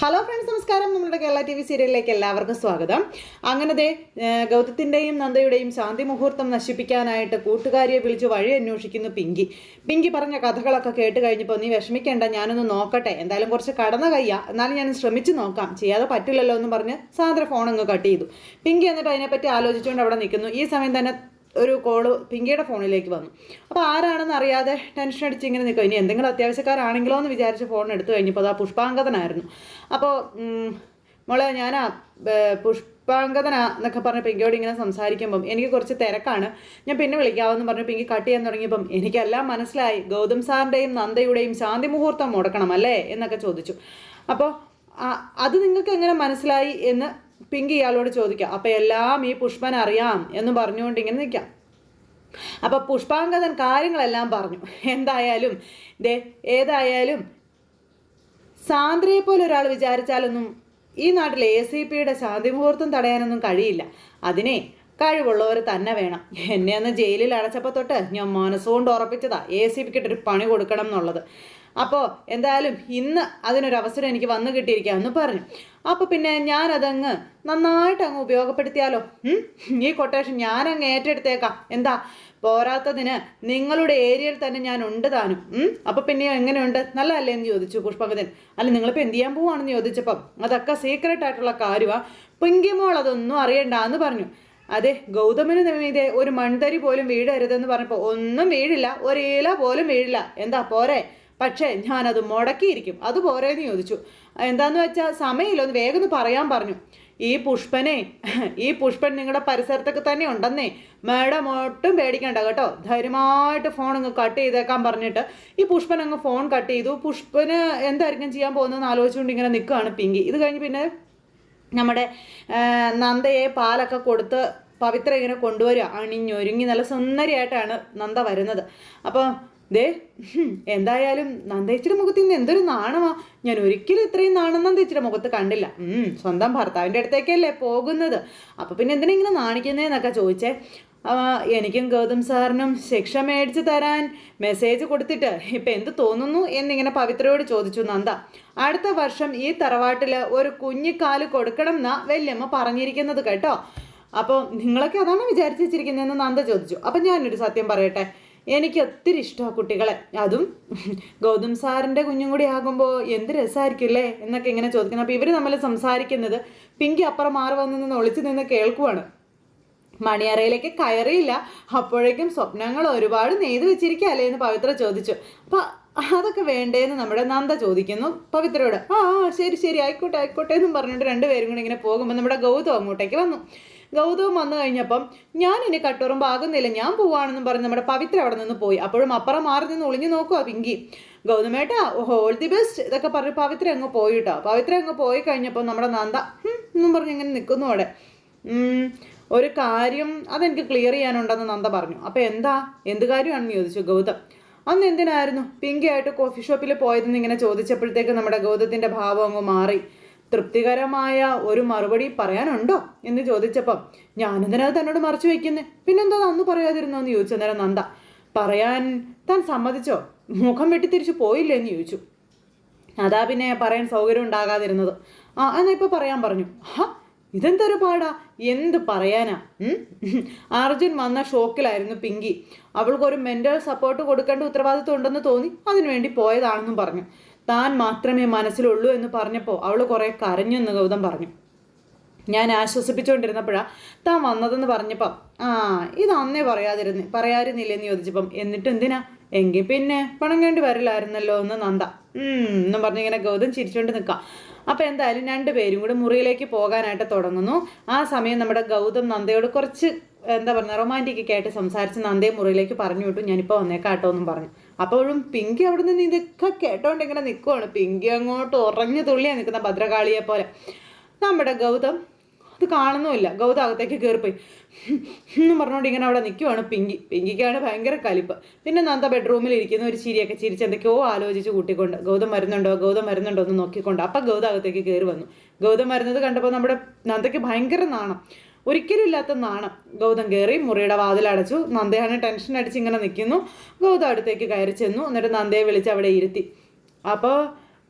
Hello friends നമസ്കാരം. നമ്മുടെ Kerala T V സീരിയലിലേക്ക് എല്ലാവർക്കും സ്വാഗതം. അങ്ങനെ ദേ ഏർ, ഗൗതത്തിന്റെയും നന്ദയുടെയും ശാന്തി മുഹൂർത്തം നശിപ്പിക്കാനായിട്ട് കൂട്ടുകാരിയെ വിളിച്ച് വഴി അന്വേഷിക്കുന്നു പിങ്കി. പിങ്കി പറഞ്ഞ കഥകളൊക്കെ കേട്ട് കഴിഞ്ഞപ്പോൾ നീ വിഷമിക്കേണ്ട ഞാനൊന്ന് നോക്കട്ടെ. എന്തായാലും കുറച്ച് കടന്ന കയ്യാ. എന്നാലും ഞാൻ ശ്രമിച്ചു നോക്കാം. ചെയ്യാതെ പറ്റില്ലല്ലോ എന്ന് പറഞ്ഞ് സാന്ദ്ര ഫോൺ അങ്ങ് കട്ട് ചെയ്തു. പിങ്കി എന്നിട്ട് അതിനെപ്പറ്റി ആലോചിച്ചുകൊണ്ട് അവിടെ നിൽക്കുന്നു. ഈ സമയം തന്നെ ഒരു കോൾ പിങ്കിയുടെ ഫോണിലേക്ക് വന്നു. അപ്പോൾ ആരാണെന്ന് അറിയാതെ ടെൻഷൻ അടിച്ച് ഇങ്ങനെ നിൽക്കും ഇനി എന്തെങ്കിലും അത്യാവശ്യക്കാരാണെങ്കിലോ എന്ന് വിചാരിച്ച് ഫോൺ എടുത്തു കഴിഞ്ഞപ്പോൾ അത് ആ പുഷ്പാങ്കതനായിരുന്നു അപ്പോൾ മോളെ ഞാനാ പുഷ്പാങ്കതന എന്നൊക്കെ പറഞ്ഞ് പിങ്കിയോട് ഇങ്ങനെ സംസാരിക്കുമ്പം എനിക്ക് കുറച്ച് തിരക്കാണ്. ഞാൻ പിന്നെ വിളിക്കാമെന്ന് പറഞ്ഞ് പിങ്കി കട്ട് ചെയ്യാൻ തുടങ്ങിയപ്പം എനിക്കെല്ലാം മനസ്സിലായി. ഗൗതം സാറിന്റെയും നന്ദയുടെയും ശാന്തി മുഹൂർത്തം മുടക്കണം അല്ലേ? എന്നൊക്കെ ചോദിച്ചു. അപ്പോൾ അത് നിങ്ങൾക്ക് എങ്ങനെ മനസ്സിലായി എന്ന് പിങ്കി ഇയാളോട് ചോദിക്കാം അപ്പം എല്ലാം ഈ പുഷ്പൻ അറിയാം? എന്ന് പറഞ്ഞുകൊണ്ട് ഇങ്ങനെ നിൽക്കാം. അപ്പം പുഷ്പാങ്കതൻ കാര്യങ്ങളെല്ലാം പറഞ്ഞു. എന്തായാലും ദേ ഏതായാലും സാന്ദ്രയെ പോലെ ഒരാൾ വിചാരിച്ചാലൊന്നും ഈ നാട്ടിൽ എ സി പിയുടെ ശാന്തി മുഹൂർത്തം തടയാനൊന്നും കഴിയില്ല. അതിനെ കഴിവുള്ളവർ തന്നെ വേണം. എന്നെ അന്ന് ജയിലിൽ അടച്ചപ്പോൾ തൊട്ട് ഞാൻ മനസ്സുകൊണ്ട് ഉറപ്പിച്ചതാ എ സി പിക്കിട്ടൊരു പണി കൊടുക്കണം എന്നുള്ളത്. അപ്പോൾ എന്തായാലും ഇന്ന് അതിനൊരു അവസരം എനിക്ക് വന്നു കിട്ടിയിരിക്കാമെന്ന് പറഞ്ഞു. അപ്പോൾ പിന്നെ ഞാനതങ്ങ് നന്നായിട്ട് അങ്ങ് ഉപയോഗപ്പെടുത്തിയാലോ? ഈ കൊട്ടേഷൻ ഞാനങ്ങ് ഏറ്റെടുത്തേക്കാം. എന്താ? പോരാത്തതിന് നിങ്ങളുടെ ഏരിയയിൽ തന്നെ ഞാൻ ഉണ്ട് താനും. അപ്പോൾ പിന്നെ എങ്ങനെയുണ്ട്? നല്ലതല്ലേ എന്ന് ചോദിച്ചു പുഷ്പകതിൻ അല്ല നിങ്ങളിപ്പോൾ എന്ത് ചെയ്യാൻ പോവാണെന്ന് ചോദിച്ചപ്പം അതൊക്കെ സീക്രട്ട് ആയിട്ടുള്ള കാര്യമാണ് പിങ്കിമോൾ അതൊന്നും അറിയണ്ട എന്ന് പറഞ്ഞു. അതെ ഗൗതമന് നിമിതെ ഒരു മൺതരി പോലും വീഴരുതെന്ന് പറഞ്ഞപ്പോൾ ഒന്നും വീഴില്ല. ഒരേല പോലും വീഴില്ല. എന്താ പോരെ? പക്ഷേ ഞാനത് മുടക്കിയിരിക്കും. അത് പോരേന്ന് ചോദിച്ചു. എന്താന്ന് വെച്ചാൽ സമയമില്ല. ഒന്ന് വേഗം പറയാൻ പറഞ്ഞു. ഈ പുഷ്പനെ ഈ പുഷ്പൻ നിങ്ങളുടെ പരിസരത്തൊക്കെ തന്നെ ഉണ്ടെന്നേ. മാഡം ഒട്ടും പേടിക്കണ്ട കേട്ടോ. ധൈര്യമായിട്ട് ഫോൺ അങ്ങ് കട്ട് ചെയ്തേക്കാൻ പറഞ്ഞിട്ട് ഈ പുഷ്പൻ അങ്ങ് ഫോൺ കട്ട് ചെയ്തു. പുഷ്പന് എന്തായിരിക്കും ചെയ്യാൻ പോകുന്നതെന്ന് ആലോചിച്ചുകൊണ്ട് ഇങ്ങനെ നിൽക്കുകയാണ് പിങ്കി. ഇത് കഴിഞ്ഞ് പിന്നെ നമ്മുടെ നന്ദയെ പാലൊക്കെ കൊടുത്ത് പവിത്ര ഇങ്ങനെ കൊണ്ടുവരിക. അണിഞ്ഞൊരുങ്ങി നല്ല സുന്ദരിയായിട്ടാണ് നന്ദ വരുന്നത്. അപ്പോൾ ദേ എന്തായാലും നന്ദേച്ചിയുടെ മുഖത്ത് ഇന്ന് എന്തൊരു നാണമാ. ഞാൻ ഒരിക്കലും ഇത്രയും നാണം നന്ദേച്ചിയുടെ മുഖത്ത് കണ്ടില്ല. സ്വന്തം ഭർത്താവിന്റെ അടുത്തേക്കല്ലേ പോകുന്നത്. അപ്പോൾ പിന്നെ എന്തിനാ ഇങ്ങനെ നാണിക്കുന്നതെന്നൊക്കെ ചോദിച്ചേ. എനിക്കും ഗൗതം സാറിനും ശിക്ഷ മേടിച്ച് തരാൻ മെസ്സേജ് കൊടുത്തിട്ട് ഇപ്പം എന്ത് തോന്നുന്നു എന്നിങ്ങനെ പവിത്രയോട് ചോദിച്ചു നന്ദ. അടുത്ത വർഷം ഈ തറവാട്ടിൽ ഒരു കുഞ്ഞിക്കാൽ കൊടുക്കണം എന്നാ വല്യമ്മ പറഞ്ഞിരിക്കുന്നത് കേട്ടോ. അപ്പോൾ നിങ്ങളൊക്കെ അതാണ് വിചാരിച്ചിരിക്കുന്നതെന്ന് നന്ദ ചോദിച്ചു. അപ്പം ഞാനൊരു സത്യം പറയട്ടെ. എനിക്ക് ഒത്തിരി ഇഷ്ടമാണ് കുട്ടികളെ. അതും ഗൗതം സാറിന്റെ കുഞ്ഞും കൂടി ആകുമ്പോൾ എന്ത് രസമായിരിക്കും അല്ലേ എന്നൊക്കെ ഇങ്ങനെ ചോദിക്കുന്നത് അപ്പോൾ ഇവർ തമ്മിൽ സംസാരിക്കുന്നത് പിങ്കി അപ്പുറം മാറി വന്നു നിന്ന് ഒളിച്ചു നിന്ന് കേൾക്കുവാണ്. മണിയറയിലേക്ക് കയറിയില്ല. അപ്പോഴേക്കും സ്വപ്നങ്ങൾ ഒരുപാട് നെയ്ത് വെച്ചിരിക്കല്ലേ എന്ന് പവിത്ര ചോദിച്ചു. അപ്പോൾ അതൊക്കെ വേണ്ടേന്ന് നമ്മുടെ നന്ദ ചോദിക്കുന്നു പവിത്രയോട്. ആ, ശരി ശരി ആയിക്കോട്ടെ ആയിക്കോട്ടെ എന്നും പറഞ്ഞിട്ട് രണ്ടുപേരും കൂടി ഇങ്ങനെ പോകുമ്പോൾ നമ്മുടെ ഗൗതം അങ്ങോട്ടേക്ക് വന്നു. ഗൗതം വന്നു കഴിഞ്ഞപ്പം ഞാൻ ഇനി കട്ടോറും ആകുന്നില്ല ഞാൻ പോവാണെന്നും പറഞ്ഞ് നമ്മുടെ പവിത്ര അവിടെ നിന്ന് പോയി. അപ്പോഴും അപ്പുറം മാറി നിന്ന് ഒളിഞ്ഞു നോക്കുക പിങ്കി. ഗൗതമേട്ടാ ഓൾ ദി ബെസ്റ്റ് ഇതൊക്കെ പറഞ്ഞ് പവിത്ര അങ്ങ് പോയി കേട്ടോ പവിത്ര അങ്ങ് പോയി കഴിഞ്ഞപ്പോൾ നമ്മുടെ നന്ദ എന്നും പറഞ്ഞ് ഇങ്ങനെ നിൽക്കുന്നു അവിടെ. ഒരു കാര്യം അതെനിക്ക് ക്ലിയർ ചെയ്യാനുണ്ടെന്ന് നന്ദ പറഞ്ഞു. അപ്പോൾ എന്താ? എന്ത് കാര്യമാണെന്ന് ചോദിച്ചു ഗൗതം. അന്ന് എന്തിനായിരുന്നു? പിങ്കിയായിട്ട് കോഫി ഷോപ്പിൽ പോയതെന്ന് ഇങ്ങനെ ചോദിച്ചപ്പോഴത്തേക്ക് നമ്മുടെ ഗൗതത്തിന്റെ ഭാവം അങ്ങ് മാറി. തൃപ്തികരമായ ഒരു മറുപടി പറയാനുണ്ടോ എന്ന് ചോദിച്ചപ്പം ഞാനെന്തിനാ തന്നോട് മറച്ചു വയ്ക്കുന്നേ പിന്നെന്താ അന്ന് പറയാതിരുന്നോ? എന്ന് ചോദിച്ചു അന്നേരം നന്ദ പറയാൻ താൻ സമ്മതിച്ചോ? മുഖം വെട്ടി തിരിച്ചു പോയില്ലേ? എന്ന് ചോദിച്ചു. അതാ പിന്നെ പറയാൻ സൗകര്യം ഉണ്ടാകാതിരുന്നത്. ആ എന്നാ ഇപ്പോൾ പറയാൻ പറഞ്ഞു. ഇതെന്തൊരു പാടാ? എന്ത് പറയാനാ? അർജുൻ വന്ന ഷോക്കിലായിരുന്നു പിങ്കി. അവൾക്കൊരു മെന്റൽ സപ്പോർട്ട് കൊടുക്കേണ്ട ഉത്തരവാദിത്വം ഉണ്ടെന്ന് തോന്നി. അതിനുവേണ്ടി പോയതാണെന്നും പറഞ്ഞു. താൻ മാത്രമേ മനസ്സിലുള്ളൂ എന്ന് പറഞ്ഞപ്പോൾ അവൾ കുറെ കരഞ്ഞെന്ന് ഗൗതം പറഞ്ഞു. ഞാൻ ആശ്വസിപ്പിച്ചുകൊണ്ടിരുന്നപ്പോഴാണ് താൻ വന്നതെന്ന് പറഞ്ഞപ്പം ആ ഇത് അന്നേ പറയാതിരുന്നു പറയാതിരുന്നില്ലെന്ന് ചോദിച്ചപ്പം എന്നിട്ട് എന്തിനാ? എങ്കിൽ പിന്നെ പണങ്ങേണ്ടി വരില്ലായിരുന്നല്ലോ എന്ന് നന്ദ എന്ന് എന്നും പറഞ്ഞിങ്ങനെ ഗൗതം ചിരിച്ചുകൊണ്ട് നിൽക്കാം അപ്പം എന്തായാലും രണ്ടുപേരും കൂടെ മുറിയിലേക്ക് പോകാനായിട്ട് തുടങ്ങുന്നു. ആ സമയം നമ്മുടെ ഗൗതം നന്ദയോട് കുറച്ച് എന്താ പറയുക റൊമാന്റിക് ഒക്കെ ആയിട്ട് സംസാരിച്ച് നന്ദേ മുറിയിലേക്ക് പറഞ്ഞു വിട്ടു. ഞാനിപ്പോൾ വന്നേക്കാട്ടോ എന്നും പറഞ്ഞു. അപ്പോഴും പിങ്കി അവിടെ നിന്ന് ഇതൊക്കെ കേട്ടോണ്ട് ഇങ്ങനെ നിൽക്കുവാണ് പിങ്കി അങ്ങോട്ട് ഉറഞ്ഞു തുള്ളിയാണ് നിൽക്കുന്ന ഭദ്രകാളിയെ പോലെ. നമ്മുടെ ഗൗതം അത് കാണുന്നുമില്ല. ഗൗതം അകത്തേക്ക് കയറിപ്പോയി എന്നും പറഞ്ഞുകൊണ്ട് ഇങ്ങനെ അവിടെ നിൽക്കുവാണ് പിങ്കി. പിങ്കിക്കാണ് ഭയങ്കര കലിപ്പ്. പിന്നെ നന്ദ ബെഡ്റൂമിൽ ഇരിക്കുന്ന ഒരു ചിരിയൊക്കെ ചിരിച്ച് എന്തൊക്കെയോ ആലോചിച്ച് കൂട്ടിക്കൊണ്ട് ഗൗതം വരുന്നുണ്ടോ ഗൗതം വരുന്നുണ്ടോ എന്ന് നോക്കിക്കൊണ്ട് അപ്പം ഗൗതം അകത്തേക്ക് കയറി വന്നു. ഗൗതം വരുന്നത് കണ്ടപ്പോൾ നമ്മുടെ നന്ദയ്ക്ക് ഭയങ്കര നാണം. ഒരിക്കലും ഇല്ലാത്ത നാണം. ഗൗതം കയറി മുറിയുടെ വാതിലടച്ചു നന്ദയാണ് ടെൻഷൻ അടിച്ച് ഇങ്ങനെ നിൽക്കുന്നു. ഗൗതം അടുത്തേക്ക് കയറി ചെന്നു. എന്നിട്ട് നന്ദയെ വിളിച്ച് അവിടെ ഇരുത്തി. അപ്പോൾ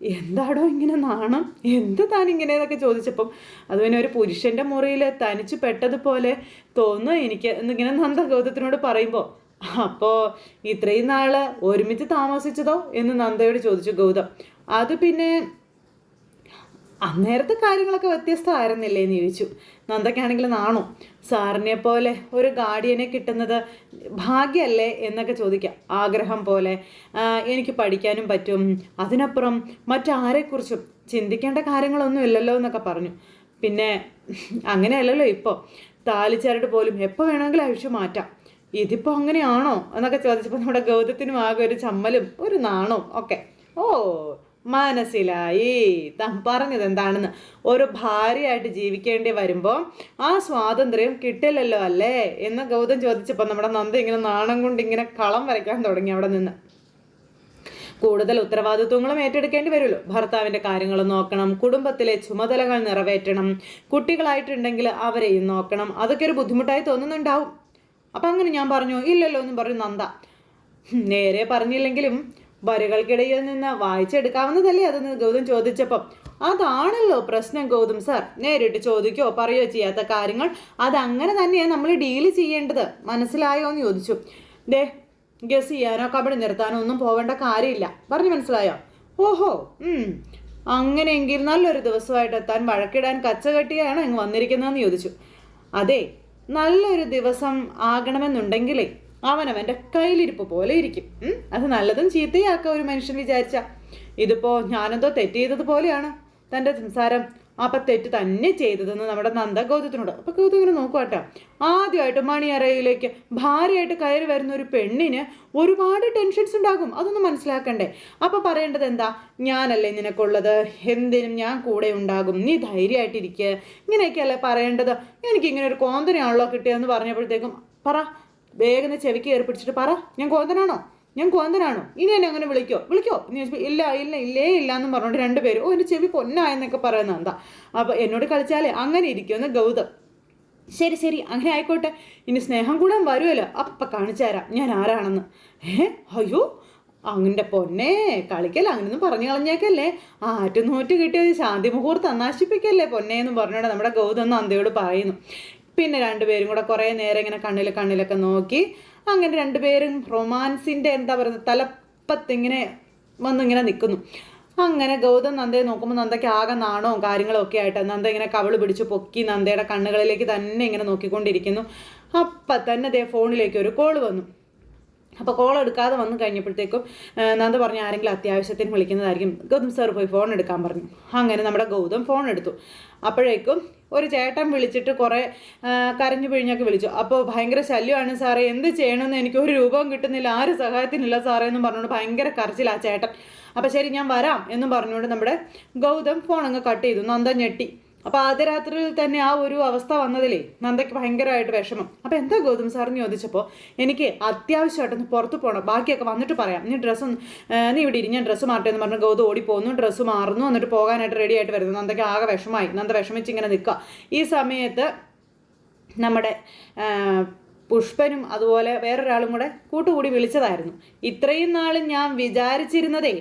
എന്താടോ ഇങ്ങനെ നാണം? എന്ത് താൻ ഇങ്ങനെയെന്നൊക്കെ ചോദിച്ചപ്പം അത് പിന്നെ ഒരു പുരുഷന്റെ മുറിയിൽ തനിച്ച് പെട്ടതുപോലെ തോന്നുന്നു എനിക്ക് എന്നിങ്ങനെ നന്ദ ഗൗതത്തിനോട് പറയുമ്പോൾ അപ്പോൾ ഇത്രയും നാൾ ഒരുമിച്ച് താമസിച്ചതോ? എന്ന് നന്ദയോട് ചോദിച്ചു ഗൗതം. അത് പിന്നെ അന്നേരത്തെ കാര്യങ്ങളൊക്കെ വ്യത്യസ്തമായിരുന്നില്ലേ? എന്ന് ചോദിച്ചു. നന്ദയ്ക്കാണെങ്കിൽ നാണു. സാറിനെ പോലെ ഒരു ഗാർഡിയനെ കിട്ടുന്നത് ഭാഗ്യമല്ലേ എന്നൊക്കെ ചോദിക്കാം. ആഗ്രഹം പോലെ എനിക്ക് പഠിക്കാനും പറ്റും. അതിനപ്പുറം മറ്റാരെക്കുറിച്ചും ചിന്തിക്കേണ്ട കാര്യങ്ങളൊന്നും ഇല്ലല്ലോ എന്നൊക്കെ പറഞ്ഞു. പിന്നെ അങ്ങനെയല്ലല്ലോ ഇപ്പോൾ താലിച്ചാരുടെ പോലും എപ്പോൾ വേണമെങ്കിലും അഴിച്ചു മാറ്റാം. ഇതിപ്പോൾ അങ്ങനെയാണോ എന്നൊക്കെ ചോദിച്ചപ്പോൾ നമ്മുടെ ഗൗതത്തിനും ആകെ ഒരു ചമ്മലും ഒരു നാണവും ഒക്കെ. ഓ മനസ്സിലായി. താൻ പറഞ്ഞത് എന്താണെന്ന്. ഒരു ഭാര്യയായിട്ട് ജീവിക്കേണ്ടി വരുമ്പോൾ ആ സ്വാതന്ത്ര്യം കിട്ടില്ലല്ലോ അല്ലേ? എന്ന് ഗൗതം ചോദിച്ചപ്പോൾ നമ്മുടെ നന്ദ ഇങ്ങനെ നാണം കൊണ്ട് ഇങ്ങനെ കളം വരയ്ക്കാൻ തുടങ്ങി അവിടെ നിന്ന്. കൂടുതൽ ഉത്തരവാദിത്വങ്ങളും ഏറ്റെടുക്കേണ്ടി വരുമല്ലോ. ഭർത്താവിന്റെ കാര്യങ്ങൾ നോക്കണം കുടുംബത്തിലെ ചുമതലകൾ നിറവേറ്റണം കുട്ടികളായിട്ടുണ്ടെങ്കിൽ അവരെയും നോക്കണം. അതൊക്കെ ഒരു ബുദ്ധിമുട്ടായി തോന്നുന്നുണ്ടാവും. അപ്പം അങ്ങനെ ഞാൻ പറഞ്ഞു ഇല്ലല്ലോ എന്നും പറഞ്ഞു നന്ദ. നേരെ പറഞ്ഞില്ലെങ്കിലും വരികൾക്കിടയിൽ നിന്ന് വായിച്ചെടുക്കാവുന്നതല്ലേ അതെന്ന് ഗൗതം ചോദിച്ചപ്പം. അതാണല്ലോ പ്രശ്നം ഗൗതം സാർ നേരിട്ട് ചോദിക്കോ പറയോ ചെയ്യാത്ത കാര്യങ്ങൾ. അതങ്ങനെ തന്നെയാണ് നമ്മൾ ഡീൽ ചെയ്യേണ്ടത്. മനസ്സിലായോ എന്ന് ചോദിച്ചു. ദേ ഗസ് ചെയ്യാനോ കബഡി നിർത്താനോ ഒന്നും പോവേണ്ട കാര്യമില്ല. പറഞ്ഞു മനസ്സിലായോ? ഓഹോ അങ്ങനെയെങ്കിൽ നല്ലൊരു ദിവസമായിട്ട് എത്താൻ വഴക്കിടാൻ കച്ച കച്ചകെട്ടിയാണ് അങ്ങ് വന്നിരിക്കുന്നതെന്ന് ചോദിച്ചു. അതെ നല്ലൊരു ദിവസം ആകണമെന്നുണ്ടെങ്കിലേ അവനവന്റെ കയ്യിലിരിപ്പ് പോലെ ഇരിക്കും. അത് നല്ലതും ചീത്തയാക്കാം ഒരു മനുഷ്യൻ വിചാരിച്ച. ഇതിപ്പോ ഞാനെന്തോ തെറ്റ് ചെയ്തത് പോലെയാണ്. തന്റെ സംസാരം അപ്പൊ തെറ്റ് തന്നെ ചെയ്തതെന്ന് നമ്മുടെ നന്ദ ഗൗതത്തിനോട്. അപ്പൊ ഗൗതം ഇങ്ങനെ നോക്കുവാട്ടോ ആദ്യമായിട്ട് മണിയറയിലേക്ക് ഭാര്യയായിട്ട് കയറി വരുന്ന ഒരു പെണ്ണിന് ഒരുപാട് ടെൻഷൻസ് ഉണ്ടാകും. അതൊന്നും മനസ്സിലാക്കണ്ടേ. അപ്പൊ പറയേണ്ടത് എന്താ? ഞാനല്ലേ നിനക്കുള്ളത്? എന്തിനും ഞാൻ കൂടെ ഉണ്ടാകും. നീ ധൈര്യമായിട്ടിരിക്കുക ഇങ്ങനെയൊക്കെയല്ലേ പറയേണ്ടത്? എനിക്കിങ്ങനെ ഒരു കോന്തനാണല്ലോ കിട്ടിയതെന്ന് പറഞ്ഞപ്പോഴത്തേക്കും പറ. വേഗം ചെവിക്ക് കയറി പിടിച്ചിട്ട് പറ. ഞാൻ കോന്തനാണോ? ഞാൻ കോന്തനാണോ? ഇനി എന്നെ അങ്ങനെ വിളിക്കോ? വിളിക്കോ? എന്ന് ചോദിച്ചപ്പോൾ ഇല്ല ഇല്ല ഇല്ലേ ഇല്ല എന്നും പറഞ്ഞുകൊണ്ട് രണ്ടുപേരും ഓ എന്റെ ചെവി പൊന്നായെന്നൊക്കെ പറയുന്നത് എന്താ? അപ്പോൾ എന്നോട് കളിച്ചാലേ അങ്ങനെ ഇരിക്കുമെന്ന് ഗൗതം. ശരി ശരി അങ്ങനെ ആയിക്കോട്ടെ. ഇനി സ്നേഹം കൂടാൻ വരുമല്ലോ അപ്പം കാണിച്ചു തരാം. ഞാൻ ആരാണെന്ന്. ഏ അയ്യോ അങ്ങനെ പൊന്നെ കളിക്കല്ല അങ്ങനെയൊന്നും പറഞ്ഞു കളഞ്ഞേക്കല്ലേ. ആറ്റുനൂറ്റ് കിട്ടിയത് ശാന്തി മുഹൂർത്തം നശിപ്പിക്കല്ലേ പൊന്നെ എന്ന് പറഞ്ഞോണ്ട് നമ്മുടെ ഗൗതം നന്ദയോട് പറയുന്നു. പിന്നെ രണ്ടുപേരും കൂടെ കുറേ നേരം ഇങ്ങനെ കണ്ണിൽ കണ്ണിലൊക്കെ നോക്കി. അങ്ങനെ രണ്ടുപേരും റൊമാൻസിന്റെ എന്താ പറയുന്നത് തലപ്പത്തിങ്ങനെ വന്നിങ്ങനെ നിൽക്കുന്നു അങ്ങനെ ഗൗതം നന്ദയെ നോക്കുമ്പോൾ നന്ദയ്ക്ക് ആകെ നാണവും കാര്യങ്ങളും ഒക്കെ ആയിട്ട് നന്ദ ഇങ്ങനെ കവൾ പിടിച്ച് പൊക്കി നന്ദയുടെ കണ്ണുകളിലേക്ക് തന്നെ ഇങ്ങനെ നോക്കിക്കൊണ്ടിരിക്കുന്നു. അപ്പം തന്നെ ദേ ഫോണിലേക്ക് ഒരു കോൾ വന്നു. അപ്പോൾ കോൾ എടുക്കാതെ വന്നു കഴിഞ്ഞപ്പോഴത്തേക്കും നന്ദ പറഞ്ഞു ആരെങ്കിലും അത്യാവശ്യത്തിന് വിളിക്കുന്നതായിരിക്കും. ഗൗതം സാർ പോയി ഫോൺ എടുക്കാൻ പറഞ്ഞു. അങ്ങനെ നമ്മുടെ ഗൗതം ഫോൺ എടുത്തു. അപ്പോഴേക്കും ഒരു ചേട്ടൻ വിളിച്ചിട്ട് കുറേ കരഞ്ഞു പിഴിഞ്ഞൊക്കെ വിളിച്ചു. അപ്പോൾ ഭയങ്കര ശല്യമാണ് സാറേ. എന്ത് ചെയ്യണമെന്ന് എനിക്ക് ഒരു രൂപം കിട്ടുന്നില്ല. ആരും സഹായത്തിനില്ല സാറേ എന്നും പറഞ്ഞുകൊണ്ട് ഭയങ്കര കരച്ചില്ല ആ ചേട്ടൻ. അപ്പോൾ ശരി ഞാൻ വരാം എന്നും പറഞ്ഞുകൊണ്ട് നമ്മുടെ ഗൗതം ഫോണങ്ങ് കട്ട് ചെയ്തു. നന്ദ ഞെട്ടി. അപ്പോൾ ആദ്യ രാത്രിയിൽ തന്നെ ആ ഒരു അവസ്ഥ വന്നതിലേ നന്ദയ്ക്ക് ഭയങ്കരമായിട്ട് വിഷമം. അപ്പോൾ എന്താ ഗൗതം സാറിന് ചോദിച്ചപ്പോൾ എനിക്ക് അത്യാവശ്യമായിട്ടൊന്ന് പുറത്ത് പോകണം ബാക്കിയൊക്കെ വന്നിട്ട് പറയാം. നീ ഡ്രസ്സ് നീ ഇവിടെ ഇരി ഞാൻ ഡ്രസ്സ് മാറട്ടെ എന്ന് പറഞ്ഞ് ഗൗതം ഓടിപ്പോന്നു ഡ്രസ്സ് മാറുന്നു. എന്നിട്ട് പോകാനായിട്ട് റെഡി ആയിട്ട് വരുന്നു. നന്ദയ്ക്ക് ആകെ വിഷമായി നന്ദ വിഷമിച്ച് ഇങ്ങനെ നിൽക്കുക. ഈ സമയത്ത് നമ്മുടെ പുഷ്പനും അതുപോലെ വേറൊരാളും കൂടെ കൂട്ടുകൂടി വിളിച്ചതായിരുന്നു. ഇത്രയും നാളും ഞാൻ വിചാരിച്ചിരുന്നതേ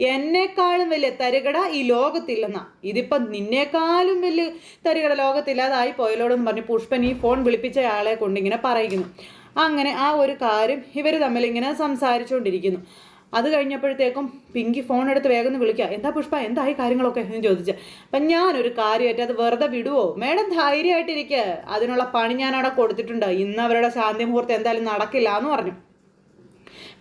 എന്നെക്കാളും വലിയ തരികട ഈ ലോകത്തില്ലെന്നാ. ഇതിപ്പം നിന്നേക്കാളും വലിയ തരികട ലോകത്തില്ലാതായി പോയലോടെന്ന് പറഞ്ഞ് പുഷ്പൻ ഈ ഫോൺ വിളിപ്പിച്ച ആളെ കൊണ്ടിങ്ങനെ പറയുന്നു. അങ്ങനെ ആ ഒരു കാര്യം ഇവർ തമ്മിൽ ഇങ്ങനെ സംസാരിച്ചുകൊണ്ടിരിക്കുന്നു. അത് കഴിഞ്ഞപ്പോഴത്തേക്കും പിങ്കി ഫോൺ എടുത്ത് വേഗം വിളിക്കുക എന്താ പുഷ്പ? എന്തായി കാര്യങ്ങളൊക്കെ? എന്ന് ചോദിച്ച്. അപ്പം ഞാനൊരു കാര്യമായിട്ട് അത് വെറുതെ വിടുവോ? മേഡം ധൈര്യമായിട്ടിരിക്കുക അതിനുള്ള പണി ഞാൻ അവിടെ കൊടുത്തിട്ടുണ്ട്. ഇന്ന് അവരുടെ ശാന്തി മുഹൂർത്തം എന്തായാലും നടക്കില്ല എന്ന് പറഞ്ഞു.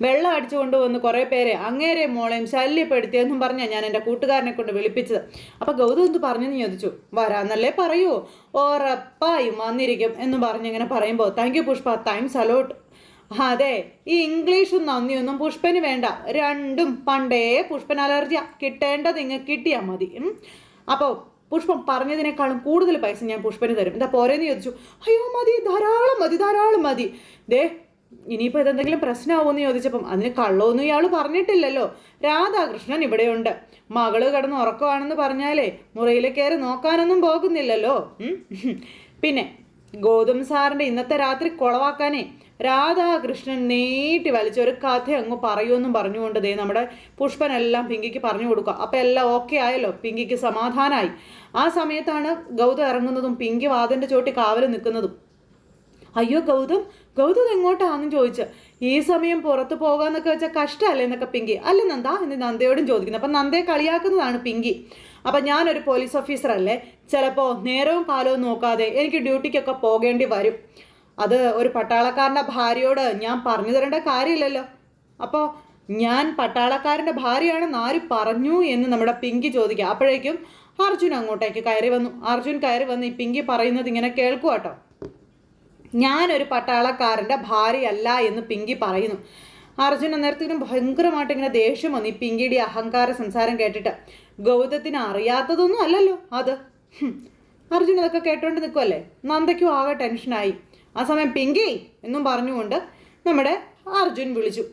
വെള്ളം അടിച്ചു കൊണ്ടുവന്ന് കുറേ പേരെ അങ്ങേരെ മോളെയും ശല്യപ്പെടുത്തിയെന്നും പറഞ്ഞാൽ ഞാൻ എന്റെ കൂട്ടുകാരനെ കൊണ്ട് വിളിപ്പിച്ചത്. അപ്പോൾ ഗൗതം എന്ത് പറഞ്ഞെന്ന് ചോദിച്ചു. വരാന്നല്ലേ പറയൂ. ഉറപ്പായും വന്നിരിക്കും എന്ന് പറഞ്ഞിങ്ങനെ പറയുമ്പോൾ thank you Pushpa. Thanks a lot അതെ ഈ ഇംഗ്ലീഷും നന്ദിയൊന്നും പുഷ്പന് വേണ്ട. രണ്ടും പണ്ടേ പുഷ്പൻ അലർജിയ. കിട്ടേണ്ടത് ഇങ്ങ് കിട്ടിയാൽ മതി. അപ്പോ അപ്പോൾ പുഷ്പം പറഞ്ഞതിനേക്കാളും കൂടുതൽ പൈസ ഞാൻ പുഷ്പന് തരും. എന്താ പോരെന്ന് ചോദിച്ചു. അയ്യോ മതി ധാരാളം മതി ധാരാളം മതി. ദേ ഇനിയിപ്പോൾ ഇതെന്തെങ്കിലും പ്രശ്നമാവുമെന്ന് ചോദിച്ചപ്പം അതിന് കള്ളമൊന്നും ഇയാൾ പറഞ്ഞിട്ടില്ലല്ലോ. രാധാകൃഷ്ണൻ ഇവിടെയുണ്ട്. മകൾ കിടന്ന് ഉറക്കമാണെന്ന് പറഞ്ഞാലേ മുറിയിൽ കയറി നോക്കാനൊന്നും പോകുന്നില്ലല്ലോ. പിന്നെ ഗോതം സാറിന്റെ ഇന്നത്തെ രാത്രി കുളവാക്കാനേ രാധാകൃഷ്ണൻ നീട്ടി വലിച്ച ഒരു കഥ അങ്ങ് പറയുമെന്നും പറഞ്ഞുകൊണ്ട് ദേ നമ്മുടെ പുഷ്പനെല്ലാം പിങ്കിക്ക് പറഞ്ഞു കൊടുക്കുക. അപ്പം എല്ലാം ഓക്കെ ആയല്ലോ? പിങ്കിക്ക് സമാധാനമായി ആ സമയത്താണ് ഗൗതം ഇറങ്ങുന്നതും പിങ്കി വാതിന്റെ ചോട്ടി കാവൽ നിൽക്കുന്നതും. അയ്യോ ഗൗതം ഗൗതം എങ്ങോട്ടാണെന്ന് ചോദിച്ചു. ഈ സമയം പുറത്ത് പോകാന്നൊക്കെ വെച്ചാൽ കഷ്ടമല്ലേ എന്നൊക്കെ പിങ്കി. അല്ല നന്ദ എന്ന് നന്ദയോടും ചോദിക്കുന്നത് അപ്പം നന്ദയെ കളിയാക്കുന്നതാണ് പിങ്കി. അപ്പം ഞാനൊരു പോലീസ് ഓഫീസർ അല്ലേ ചിലപ്പോൾ നേരവും കാലവും നോക്കാതെ എനിക്ക് ഡ്യൂട്ടിക്കൊക്കെ പോകേണ്ടി വരും. അത് ഒരു പട്ടാളക്കാരന്റെ ഭാര്യയോട് ഞാൻ പറഞ്ഞു തരേണ്ട കാര്യമില്ലല്ലോ. അപ്പോൾ ഞാൻ പട്ടാളക്കാരന്റെ ഭാര്യയാണെന്ന് ആര് പറഞ്ഞു എന്ന് നമ്മുടെ പിങ്കി ചോദിക്കുക അപ്പോഴേക്കും അർജുൻ അങ്ങോട്ടേക്ക് കയറി വന്നു. അർജുൻ കയറി വന്ന് ഈ പിങ്കി പറയുന്നത് ഇങ്ങനെ കേൾക്കുക കേട്ടോ. ഞാനൊരു പട്ടാളക്കാരന്റെ ഭാര്യയല്ല എന്ന് പിങ്കി പറയുന്നു. അർജുൻ അന്നേരത്തിനും ഭയങ്കരമായിട്ട് ഇങ്ങനെ ദേഷ്യം വന്നു. ഈ പിങ്കിയുടെ അഹങ്കാര സംസാരം കേട്ടിട്ട്. ഗൗതത്തിന് അറിയാത്തതൊന്നും അല്ലല്ലോ അത്. അർജുൻ അതൊക്കെ കേട്ടോണ്ട് നിൽക്കുമല്ലേ നന്ദയ്ക്കും ആകെ ടെൻഷനായി. ആ സമയം പിങ്കി എന്നും പറഞ്ഞുകൊണ്ട് നമ്മുടെ അർജുൻ വിളിച്ചു.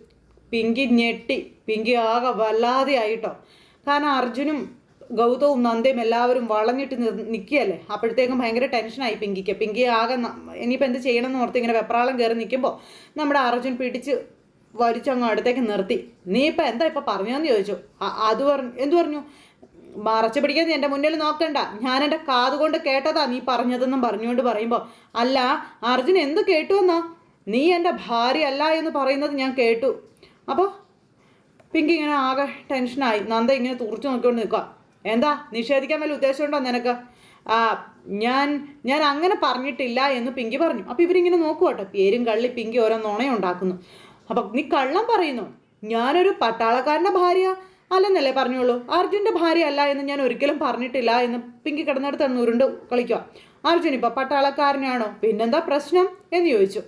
പിങ്കി ഞെട്ടി പിങ്കി ആകെ വല്ലാതെ ആയിട്ടോ കാരണം അർജുനും ഗൗതവും നന്ദയും എല്ലാവരും വളഞ്ഞിട്ട് നിൽക്കുകയല്ലേ അപ്പോഴത്തേക്കും ഭയങ്കര ടെൻഷനായി പിങ്കിക്ക്. പിങ്കി ആകെ ഇനിയിപ്പോൾ എന്ത് ചെയ്യണമെന്ന് ഓർത്ത് ഇങ്ങനെ വെപ്രാളം കയറി നിൽക്കുമ്പോൾ നമ്മുടെ അർജുൻ പിടിച്ച് വലിച്ചങ്ങ് അടുത്തേക്ക് നിർത്തി. നീ ഇപ്പം എന്താ ഇപ്പം പറഞ്ഞതെന്ന് ചോദിച്ചു? "അ- അത് പറഞ്ഞു എന്തു പറഞ്ഞു? മറച്ചു പിടിക്കാൻ നീ എന്റെ മുന്നിൽ നോക്കണ്ട. ഞാൻ എന്റെ കാതുകൊണ്ട് കേട്ടതാ നീ പറഞ്ഞതെന്നും പറഞ്ഞുകൊണ്ട് പറയുമ്പോൾ അല്ല അർജുൻ എന്ത് കേട്ടു എന്നാ? നീ എന്റെ ഭാര്യ അല്ല എന്ന് പറയുന്നത് ഞാൻ കേട്ടു. അപ്പോൾ പിങ്കി ഇങ്ങനെ ആകെ ടെൻഷനായി നന്ദ ഇങ്ങനെ തുറച്ചു നോക്കിക്കൊണ്ട് നിൽക്കുക എന്താ? നിഷേധിക്കാൻ വല്ല ഉദ്ദേശമുണ്ടോ നിനക്ക്? ആ ഞാൻ ഞാൻ അങ്ങനെ പറഞ്ഞിട്ടില്ല എന്ന് പിങ്കി പറഞ്ഞു. അപ്പോൾ ഇവരിങ്ങനെ നോക്കുക കേട്ടോ പേരും കള്ളി പിങ്കി ഓരോ നുണയുണ്ടാക്കുന്നു. അപ്പം നീ കള്ളം പറയുന്നു. ഞാനൊരു പട്ടാളക്കാരന്റെ ഭാര്യ. അല്ലെന്നല്ലേ പറഞ്ഞോളൂ അർജുന്റെ ഭാര്യ അല്ല എന്ന് ഞാൻ ഒരിക്കലും പറഞ്ഞിട്ടില്ല എന്ന് പിങ്കി കിടന്നിടത്ത് ഉരുണ്ട് കളിക്കുക. അർജുൻ ഇപ്പൊ പട്ടാളക്കാരനാണോ? പിന്നെന്താ പ്രശ്നം? എന്ന് ചോദിച്ചു.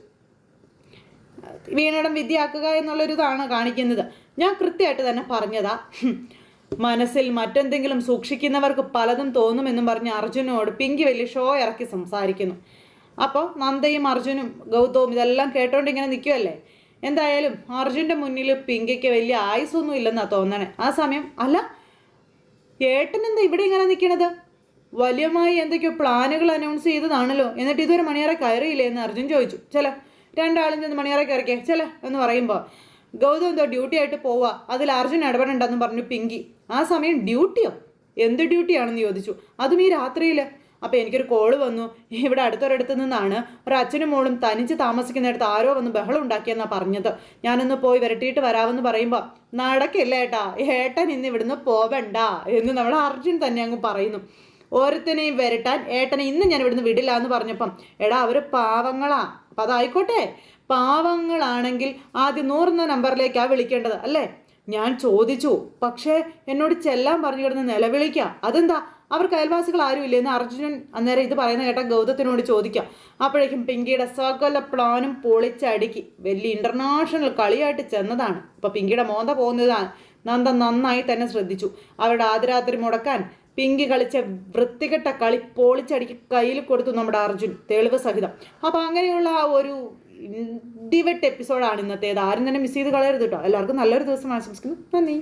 വീണടം വിദ്യയാക്കുക എന്നുള്ളൊരിതാണ് കാണിക്കുന്നത്. ഞാൻ കൃത്യമായിട്ട് തന്നെ പറഞ്ഞതാ. മനസ്സിൽ മറ്റെന്തെങ്കിലും സൂക്ഷിക്കുന്നവർക്ക് പലതും തോന്നുമെന്നും പറഞ്ഞ് അർജുനോട് പിങ്കി വലിയ ഷോ ഇറക്കി സംസാരിക്കുന്നു. അപ്പോൾ നന്ദയും അർജുനും ഗൗതവും ഇതെല്ലാം കേട്ടോണ്ട് ഇങ്ങനെ നിൽക്കുമല്ലേ എന്തായാലും അർജുന്റെ മുന്നിൽ പിങ്കയ്ക്ക് വലിയ ആയുസൊന്നും ഇല്ലെന്നാ തോന്നണേ. ആ സമയം അല്ല ഏട്ടൻ എന്താ ഇവിടെ ഇങ്ങനെ നിൽക്കണത് വലിയമായി എന്തൊക്കെയോ പ്ലാനുകൾ അനൗൺസ് ചെയ്തതാണല്ലോ. എന്നിട്ട് ഇതുവരെ മണിയറ കയറിയില്ലേ എന്ന് അർജുൻ ചോദിച്ചു. ചില രണ്ടാളും ചെന്ന് മണിയറ കയറിക്കേ ചില എന്ന് പറയുമ്പോൾ ഗൗതം എന്തോ ഡ്യൂട്ടി ആയിട്ട് പോവാ അതിൽ അർജുൻ ഇടപെടണ്ടെന്ന് പറഞ്ഞു പിങ്കി. ആ സമയം ഡ്യൂട്ടിയോ എന്ത് ഡ്യൂട്ടിയാണെന്ന് ചോദിച്ചു. അതും ഈ രാത്രിയിൽ അപ്പോൾ എനിക്കൊരു കോൾ വന്നു. ഇവിടെ അടുത്തൊരിടത്ത് നിന്നാണ് ഒരു അച്ഛനും മോളും തനിച്ച് താമസിക്കുന്നിടത്ത് ആരോ വന്ന് ബഹളം ഉണ്ടാക്കിയെന്നാണ് പറഞ്ഞത്. ഞാനൊന്ന് പോയി വരട്ടിയിട്ട് വരാമെന്ന് പറയുമ്പോൾ നടക്കില്ല ഏട്ടാ ഏട്ടൻ ഇന്ന് ഇവിടുന്ന് പോവണ്ട എന്ന് നമ്മൾ അർജുൻ തന്നെ അങ്ങ് പറയുന്നു. ഓരോരുത്തനെയും വരട്ടാൻ ഏട്ടനെ ഇന്ന് ഞാൻ ഇവിടുന്ന് വിടില്ല എന്ന് പറഞ്ഞപ്പം എടാ അവർ പാവങ്ങളാ. അപ്പം അതായിക്കോട്ടെ. പാവങ്ങളാണെങ്കിൽ ആദ്യം നൂറുന്ന നമ്പറിലേക്കാണ് വിളിക്കേണ്ടത് അല്ലേ? ഞാൻ ചോദിച്ചു. പക്ഷേ എന്നോട് ചെല്ലാൻ പറഞ്ഞു കിടന്ന് നിലവിളിക്കുക അതെന്താ? അവർക്ക് അയൽവാസികൾ ആരുമില്ല എന്ന് അർജുനൻ അന്നേരം ഇത് പറയുന്ന കേട്ട ഗൗതത്തിനോട് ചോദിക്കാം. അപ്പോഴേക്കും പിങ്കിയുടെ സകല പ്ലാനും പൊളിച്ചടുക്കി വലിയ ഇന്റർനാഷണൽ കളിയായിട്ട് ചെന്നതാണ്. ഇപ്പൊ പിങ്കിയുടെ മോന്ത പോകുന്നതാണ് നന്ദ നന്നായി തന്നെ ശ്രദ്ധിച്ചു. അവരുടെ ആദരാത്രി മുടക്കാൻ പിങ്കി കളിച്ച വൃത്തികെട്ട കളി പൊളിച്ചടിക്ക് കയ്യിൽ കൊടുത്തു നമ്മുടെ അർജുൻ തെളിവ് സഹിതം. അപ്പോൾ അങ്ങനെയുള്ള ഒരു ഡിവെട്ട് എപ്പിസോഡാണ് ഇന്നത്തേത്. ആരും തന്നെ മിസ് ചെയ്ത് കളയരുത് കേട്ടോ. എല്ലാവർക്കും നല്ലൊരു ദിവസം ആശംസിക്കുന്നു. നന്ദി.